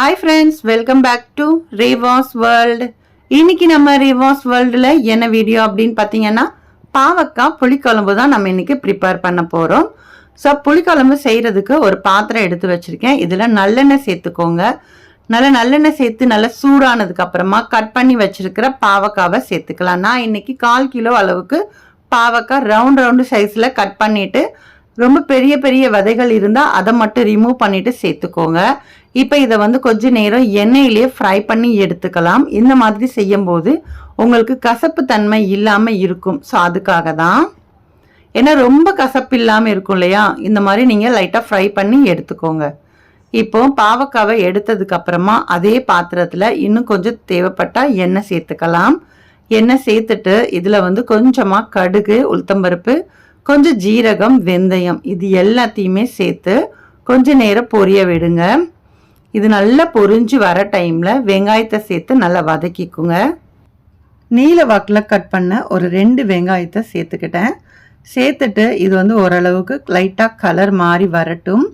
Hi friends welcome back to Reva's world இன்னைக்கு நம்ம ரேவாஸ் வேர்ல்டில் என்ன வீடியோ அப்படின்னு பார்த்தீங்கன்னா பாவக்காய் புளிக்குழம்பு தான் நம்ம இன்னைக்கு ப்ரிப்பேர் பண்ண போகிறோம் ஸோ புளிக்குழம்பு செய்கிறதுக்கு ஒரு பாத்திரம் எடுத்து வச்சுருக்கேன். இதில் நல்லெண்ணெய் சேர்த்துக்கோங்க. நல்லா நல்லெண்ணெய் சேர்த்து நல்லா சூடானதுக்கு அப்புறமா கட் பண்ணி வச்சுருக்கிற பாவக்காவை சேர்த்துக்கலாம். நான் இன்னைக்கு கால் கிலோ அளவுக்கு பாவக்காய் ரவுண்ட் ரவுண்டு சைஸில் கட் பண்ணிவிட்டு ரொம்ப பெரிய பெரிய விதைகள் இருந்தால் அதை மட்டும் ரிமூவ் பண்ணிவிட்டு சேர்த்துக்கோங்க. இப்போ இதை வந்து கொஞ்ச நேரம் எண்ணெயிலேயே ஃப்ரை பண்ணி எடுத்துக்கலாம். இந்த மாதிரி செய்யும்போது உங்களுக்கு கசப்பு தன்மை இல்லாமல் இருக்கும். ஸோ அதுக்காக தான் ஏன்னா ரொம்ப கசப்பு இல்லாமல் இருக்கும் இல்லையா? இந்த மாதிரி நீங்கள் லைட்டாக ஃப்ரை பண்ணி எடுத்துக்கோங்க. இப்போ பாவக்காவை எடுத்ததுக்கப்புறமா அதே பாத்திரத்தில் இன்னும் கொஞ்சம் தேவைப்பட்டால் எண்ணெய் சேர்த்துக்கலாம். எண்ணெய் சேர்த்துட்டு இதில் வந்து கொஞ்சமாக கடுகு உளுத்தம்பருப்பு கொஞ்சம் ஜீரகம் வெந்தயம் இது எல்லாத்தையுமே சேர்த்து கொஞ்ச நேரம் பொரிய விடுங்க. இது நல்லா பொரிஞ்சு வர டைமில் வெங்காயத்தை சேர்த்து நல்லா வதக்கிக்குங்க. நீல வாக்கில் கட் பண்ண ஒரு ரெண்டு வெங்காயத்தை சேர்த்துக்கிட்டேன். சேர்த்துட்டு இது வந்து ஓரளவுக்கு லைட்டாக கலர் மாறி வரட்டும்.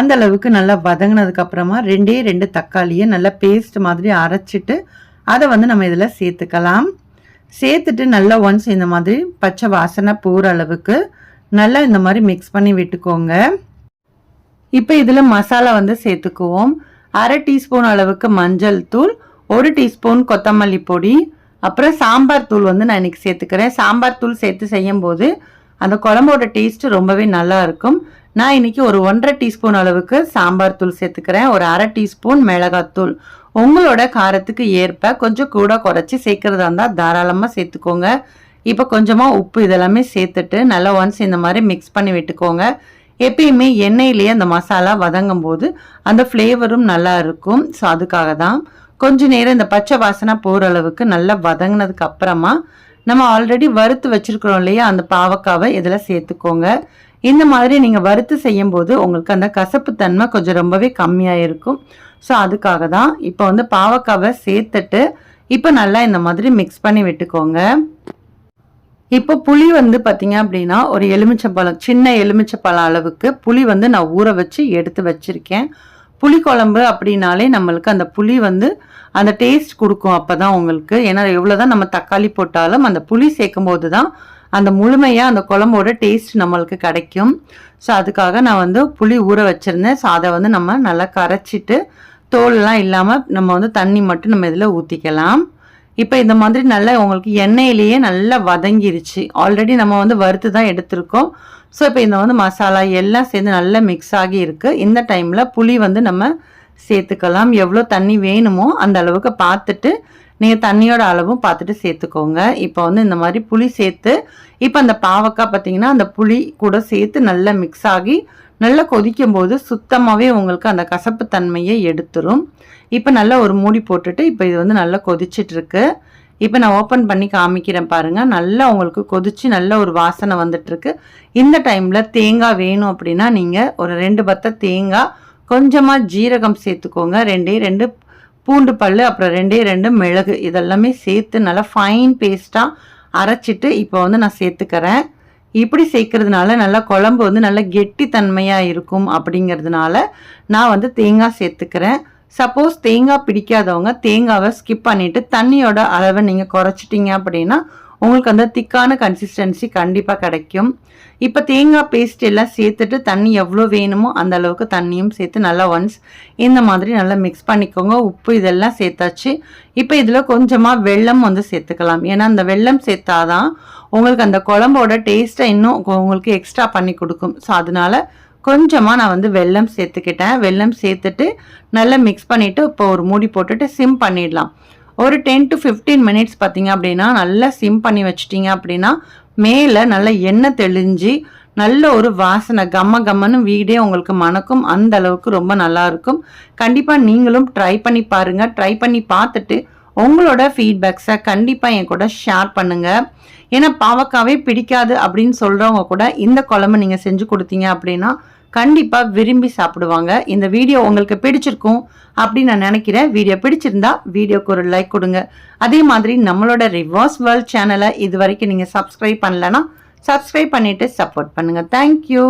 அந்த அளவுக்கு நல்லா வதங்கினதுக்கப்புறமா ரெண்டே ரெண்டு தக்காளியை நல்லா பேஸ்ட் மாதிரி அரைச்சிட்டு அதை வந்து நம்ம இதில் சேர்த்துக்கலாம். சேர்த்துட்டு நல்லா ஒன்ஸ் இந்த மாதிரி பச்சை வாசனை போகிற அளவுக்கு நல்லா இந்த மாதிரி மிக்ஸ் பண்ணி விட்டுக்கோங்க. இப்போ இதில் மசாலா வந்து சேர்த்துக்குவோம். அரை டீஸ்பூன் அளவுக்கு மஞ்சள் தூள் ஒரு டீஸ்பூன் கொத்தமல்லி பொடி அப்புறம் சாம்பார் தூள் வந்து நான் இன்றைக்கி சேர்த்துக்கிறேன். சாம்பார் தூள் சேர்த்து செய்யும் போது அந்த குழம்போட டேஸ்ட்டு ரொம்பவே நல்லா இருக்கும். நான் இன்னைக்கு ஒரு ஒன்றரை டீஸ்பூன் அளவுக்கு சாம்பார் தூள் சேர்த்துக்கிறேன் ஒரு அரை டீஸ்பூன் மிளகாத்தூள் உங்களோட காரத்துக்கு ஏற்ப கொஞ்சம் கூட குறைச்சி சேர்க்கறதா இருந்தால் தாராளமாக சேர்த்துக்கோங்க. இப்போ கொஞ்சமாக உப்பு இதெல்லாமே சேர்த்துட்டு நல்லா ஒன்ஸ் இந்த மாதிரி மிக்ஸ் பண்ணி விட்டுக்கோங்க. எப்பயுமே எண்ணெயிலேயே அந்த மசாலா வதங்கும் போது அந்த ஃப்ளேவரும் நல்லா இருக்கும். ஸோ அதுக்காக தான் கொஞ்ச நேரம் இந்த பச்சை வாசனை போகிற அளவுக்கு நல்லா வதங்கினதுக்கு அப்புறமா நம்ம ஆல்ரெடி வறுத்து வச்சுருக்கிறோம் இல்லையா அந்த பாவக்காவை இதில் சேர்த்துக்கோங்க. இந்த மாதிரி நீங்கள் வறுத்து செய்யும் போது உங்களுக்கு அந்த கசப்பு தன்மை கொஞ்சம் ரொம்பவே கம்மியாக இருக்கும். ஸோ அதுக்காக தான் இப்போ வந்து பாவக்காவை சேர்த்துட்டு இப்போ நல்லா இந்த மாதிரி மிக்ஸ் பண்ணி விட்டுக்கோங்க. இப்போ புளி வந்து பார்த்தீங்க அப்படின்னா ஒரு எலுமிச்சப்பழம் சின்ன எலுமிச்சப்பழம் அளவுக்கு புளி வந்து நான் ஊற வச்சு எடுத்து வச்சுருக்கேன். புளி குழம்பு அப்படின்னாலே நம்மளுக்கு அந்த புளி வந்து அந்த டேஸ்ட் கொடுக்கும் அப்போ தான் உங்களுக்கு. ஏன்னா எவ்வளோ தான் நம்ம தக்காளி போட்டாலும் அந்த புளி சேர்க்கும் போது தான் அந்த முழுமையாக அந்த குழம்போட டேஸ்ட் நம்மளுக்கு கிடைக்கும். ஸோ அதுக்காக நான் வந்து புளி ஊற வச்சுருந்தேன். ஸோ அதை வந்து நம்ம நல்லா கரைச்சிட்டு தோலெலாம் இல்லாமல் நம்ம வந்து தண்ணி மட்டும் நம்ம இதில் ஊற்றிக்கலாம் இப்போ இந்த மாதிரி நல்லா உங்களுக்கு எண்ணெயிலேயே நல்லா வதங்கிருச்சு. ஆல்ரெடி நம்ம வந்து வறுத்து தான் எடுத்திருக்கோம். ஸோ இப்போ இந்த வந்து மசாலா எல்லாம் சேர்ந்து நல்லா மிக்ஸ் ஆகி இருக்குது இந்த டைமில் புளி வந்து நம்ம சேர்த்துக்கலாம். எவ்வளோ தண்ணி வேணுமோ அந்த அளவுக்கு பார்த்துட்டு நீங்கள் தண்ணியோட அளவும் பார்த்துட்டு சேர்த்துக்கோங்க. இப்போ வந்து இந்த மாதிரி புளி சேர்த்து இப்போ அந்த பாவக்காய் பார்த்தீங்கன்னா அந்த புளி கூட சேர்த்து நல்லா மிக்ஸ் ஆகி நல்லா கொதிக்கும் போது சுத்தமாகவே உங்களுக்கு அந்த கசப்பு தன்மையை எடுத்துரும். இப்போ நல்லா ஒரு மூடி போட்டுட்டு இப்போ இது வந்து நல்லா கொதிச்சிட்ருக்கு. இப்போ நான் ஓப்பன் பண்ணி காமிக்கிறேன் பாருங்கள் நல்லா உங்களுக்கு கொதிச்சு நல்ல ஒரு வாசனை வந்துட்டுருக்கு இந்த டைமில் தேங்காய் வேணும் அப்படின்னா நீங்கள் ஒரு ரெண்டு பத்த தேங்காய் கொஞ்சமாக ஜீரகம் சேர்த்துக்கோங்க. ரெண்டே ரெண்டு பூண்டு பல் அப்புறம் ரெண்டே ரெண்டு மிளகு இதெல்லாமே சேர்த்து நல்லா ஃபைன் பேஸ்ட்டாக அரைச்சிட்டு இப்போ வந்து நான் சேர்த்துக்கிறேன். இப்படி சேர்க்கறதுனால நல்லா குழம்பு வந்து நல்லா கெட்டித்தன்மையாக இருக்கும் அப்படிங்கிறதுனால நான் வந்து தேங்காய் சேர்த்துக்கிறேன். சப்போஸ் தேங்காய் பிடிக்காதவங்க தேங்காவை ஸ்கிப் பண்ணிவிட்டு தண்ணியோட அளவை நீங்கள் குறைச்சிட்டிங்க அப்படின்னா உங்களுக்கு அந்த திக்கான கன்சிஸ்டன்சி கண்டிப்பாக கிடைக்கும். இப்போ தேங்காய் பேஸ்ட் எல்லாம் சேர்த்துட்டு தண்ணி எவ்வளோ வேணுமோ அந்த அளவுக்கு தண்ணியும் சேர்த்து நல்லா ஒன்ஸ் இந்த மாதிரி நல்லா மிக்ஸ் பண்ணிக்கோங்க. உப்பு இதெல்லாம் சேர்த்தாச்சு. இப்போ இதில் கொஞ்சமாக வெள்ளம் வந்து சேர்த்துக்கலாம். ஏன்னா அந்த வெள்ளம் சேர்த்தாதான் உங்களுக்கு அந்த குழம்போட டேஸ்ட்டை இன்னும் உங்களுக்கு எக்ஸ்ட்ரா பண்ணி கொடுக்கும். ஸோ அதனால கொஞ்சமாக நான் வந்து வெல்லம் சேர்த்துக்கிட்டேன். வெல்லம் சேர்த்துட்டு நல்லா மிக்ஸ் பண்ணிவிட்டு இப்போ ஒரு மூடி போட்டுட்டு சிம் பண்ணிடலாம். ஒரு டென் டு ஃபிஃப்டீன் மினிட்ஸ் பார்த்தீங்க அப்படின்னா நல்லா சிம் பண்ணி வச்சிட்டிங்க அப்படின்னா மேலே நல்ல எண்ணெய் தெளிஞ்சு நல்ல ஒரு வாசனை கம்ம கம்மன்னு வீடே உங்களுக்கு மணக்கும். அந்த அளவுக்கு ரொம்ப நல்லா இருக்கும். கண்டிப்பாக நீங்களும் ட்ரை பண்ணி பாருங்கள் ட்ரை பண்ணி பார்த்துட்டு உங்களோட ஃபீட்பேக்ஸை கண்டிப்பாக என் கூட ஷேர் பண்ணுங்கள் ஏன்னா பாவக்காவே பிடிக்காது அப்படின்னு சொல்கிறவங்க கூட இந்த குழம்பு நீங்கள் செஞ்சு கொடுத்தீங்க அப்படின்னா கண்டிப்பாக விரும்பி சாப்பிடுவாங்க. இந்த வீடியோ உங்களுக்கு பிடிச்சிருக்கும் அப்படின்னு நான் நினைக்கிறேன். வீடியோ பிடிச்சிருந்தா வீடியோக்கு ஒரு லைக் கொடுங்க. அதே மாதிரி நம்மளோட ரிவர்ஸ் வேர்ல்ட் சேனலை இது வரைக்கும் நீங்கள் சப்ஸ்கிரைப் பண்ணலன்னா சப்ஸ்கிரைப் பண்ணிவிட்டு சப்போர்ட் பண்ணுங்கள் தேங்க்யூ